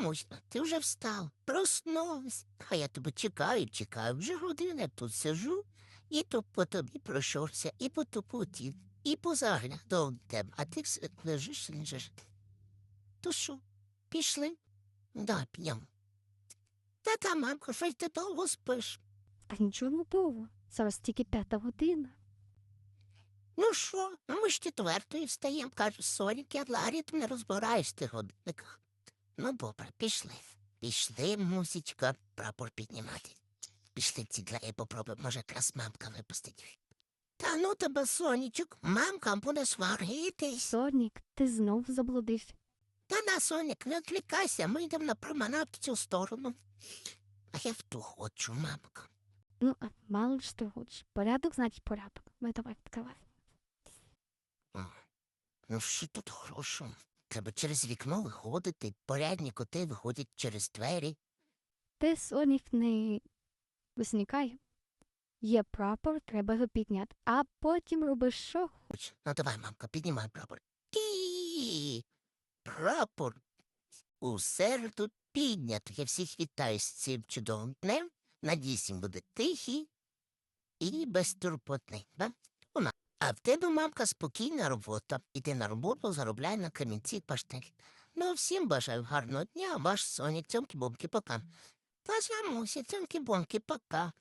Мамусь, ти вже встав, проснувся. А я тебе чекаю, чекаю, вже годину тут сижу, і то по тобі пройшовся, і по тупоті, і позаглядав тебе, а ти все лежиш, лежиш. То що, пішли? Да, п'ємо. Та та, мамко, щось ти довго спиш. Та нічого не довго. Зараз тільки п'ята година. Ну що, ми ж четвертої встаємо, кажу, Сонік, я Ларі, не розбираєш в тих годинниках. Ну, добре, пішли. Пішли, мусічка, прапор піднімати. Пішли ці двері попробуємо, може, якраз мамка випустить. Та ну тебе, сонічок, мамка буде сваритись. Сонік, ти знов заблудився. Та на, Сонік, не відвлікайся, ми йдемо на променад в цю сторону. А я в ту хочу, мамка. Ну, а мало ж ти хочеш. Порядок, значить порядок. Ми давай відкривай. Ну що тут хорошого? Треба через вікно виходити, порядні коти виходять через двері. Ти, Сонік, не висникай. Є прапор, треба його підняти, а потім робиш що Хоч, ну давай, мамка, піднімай прапор. Ті! Прапор. Усе тут піднято. Я всіх вітаю з цим чудовим днем. Надійсь, він буде тихий і безтурботний. Да? Вона. А в тебе, мамка, спокійна робота. Іди на роботу, заробляй на камінці паштель. Ну, всім бажаю гарного дня, ваш Сонік, цьомки-бомки, пока. Та мамуся, цьомки-бомки, пока.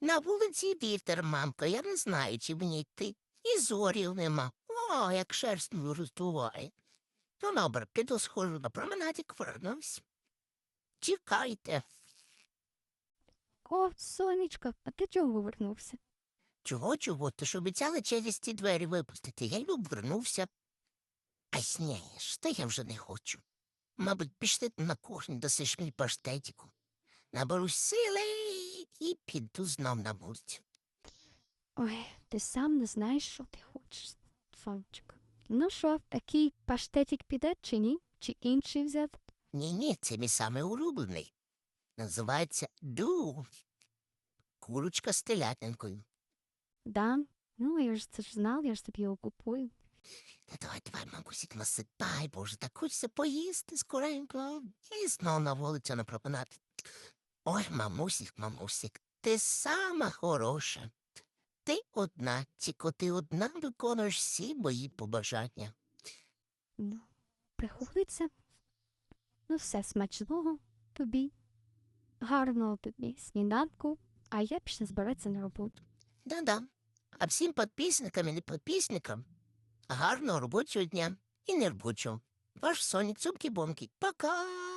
На вулиці вітер, мамка, я не знаю, чи мені йти. І зорів нема. О, як шерсть роздуває. Ну, добре, піду схожу на променадик, вернусь. Чекайте. О, сонечко, а ти чого повернувся? Чого, чого? Ти ж обіцяли через ці двері випустити. Я й вернувся. А снієш, та я вже не хочу. Мабуть, пішли на кухню, досиш мій паштетику. Наберусь сили і піду знов на вулицю. Ой, ти сам не знаєш, що ти хочеш, сонечко. Ну що, такий паштетик піде чи ні? Чи інший взяти? Ні-ні, це мій самий улюблений. Називається ду. Курочка з телятинкою. Да? Ну, я ж це ж знав, я ж тобі його купую. Та давай, давай, мамусік, насипай, боже, так хочеться поїсти скоренько. І знов на вулицю на променад. Ой, мамусік, мамусік, ти сама хороша. Ти одна, тільки ти одна виконуєш всі мої побажання. Ну, приходиться. Ну, все смачного тобі. Гарного тобі сніданку, а я пішла збиратися на роботу. Да-да. А всім підписникам і не підписникам гарного робочого дня і неробочого. Ваш Сонік Цупки-Бомки. Пока!